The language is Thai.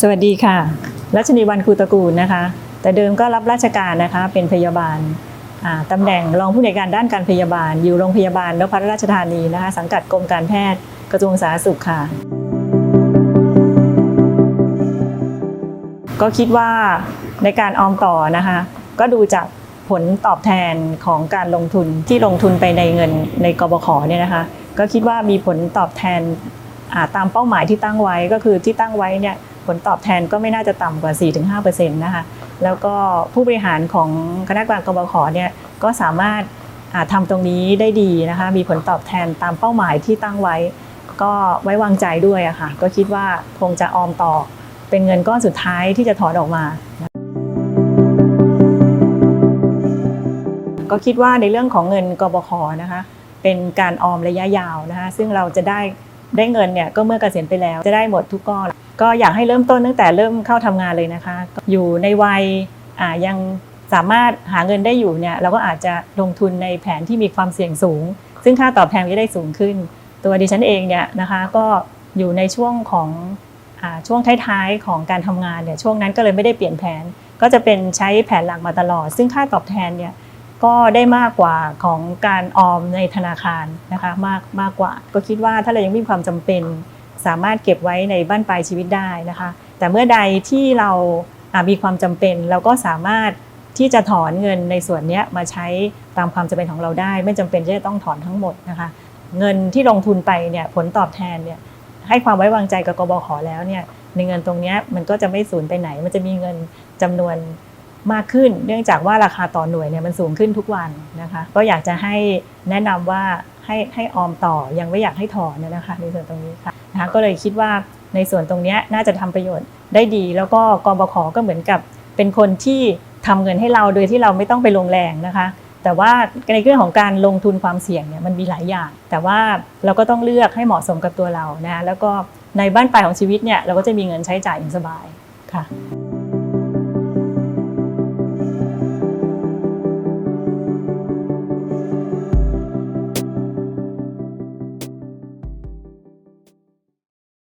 สวัสดีค่ะ รัชนีวันคูตระกูลนะคะ แต่เดิมก็รับราชการนะคะ เป็นพยาบาลตำแหน่งรองผู้ในการด้านการพยาบาล อยู่โรงพยาบาลนพรัตนราชธานีนะคะ สังกัดกรมการแพทย์กระทรวงสาธารณสุขค่ะ ก็คิดว่าในการออมต่อนะคะ ก็ดูจากผลตอบแทนของการลงทุนที่ลงทุนไปในเงินในกบขเนี่ยนะคะ ก็คิดว่ามีผลตอบแทนตามเป้าหมายที่ตั้งไว้ก็คือที่ตั้งไว้เนี่ย ผลตอบแทนก็ไม่น่าจะต่ำกว่า 4-5%นะคะแล้วก็ผู้บริหารของคณะกรรมการกบขเนี่ยก็สามารถทำาตรงนี้ได้ดีนะคะมีผลตอบแทนตามเป้าหมายที่ตั้งไว้ ก็ไว้วางใจด้วยอะค่ะก็คิดว่าคงจะออมต่อเป็นเงินก้อนสุดท้ายที่จะถอนออกมา ก็คิดว่าในเรื่องของเงินกบขนะคะเป็นการออมระยะยาวนะคะซึ่งเราจะได้ได้เงินเนี่ยก็เมื่อเกษียณไปแล้วจะได้หมดทุกก้อน ก็อยากให้เริ่มต้นตั้งแต่เริ่มเข้าทำงานเลยนะคะ อยู่ในวัยยังสามารถหาเงินได้อยู่เนี่ยเราก็อาจจะลงทุนในแผนที่มีความเสี่ยงสูง ซึ่งค่าตอบแทนจะได้สูงขึ้น ตัวดิฉันเองเนี่ยนะคะก็อยู่ในช่วงของอช่วงท้ายๆของการทำงานเนี่ยช่วงนั้นก็เลยไม่ได้เปลี่ยนแผน ก็จะเป็นใช้แผนหลักมาตลอด ซึ่งค่าตอบแทนเนี่ยก็ได้มากกว่าของการออมในธนาคารนะคะมากมากกว่า ก็คิดว่าถ้าเรายังมีความจำเป็น สามารถเก็บไว้ในบ้านปลายชีวิตได้นะคะ แต่เมื่อใดที่เรามีความจำเป็นเราก็สามารถที่จะถอนเงินในส่วนนี้มาใช้ตามความจำเป็นของเราได้ ไม่จำเป็นที่จะต้องถอนทั้งหมดนะคะ เงินที่ลงทุนไปเนี่ยผลตอบแทนเนี่ยให้ความไว้วางใจกับกบขแล้วเนี่ยในเงินตรงนี้มันก็จะไม่สูญไปไหน มันจะมีเงินจำนวนมากขึ้น เนื่องจากว่าราคาต่อหน่วยเนี่ยมันสูงขึ้นทุกวันนะคะ ก็อยากจะให้แนะนำว่าให้ให้ออมต่อยังไม่อยากให้ถอนนะคะในส่วนตรงนี้ค่ะ นะคะก็เลยคิดว่าในส่วนตรงนี้น่าจะทำประโยชน์ได้ดี แล้วก็กบขก็เหมือนกับเป็นคนที่ทำเงินให้เราโดยที่เราไม่ต้องไปลงแรงนะคะ แต่ว่าในเรื่องของการลงทุนความเสี่ยงเนี่ยมันมีหลายอย่าง แต่ว่าเราก็ต้องเลือกให้เหมาะสมกับตัวเรานะแล้วก็ในบ้านปลายของชีวิตเนี่ยเราก็จะมีเงินใช้จ่ายอย่างสบายค่ะ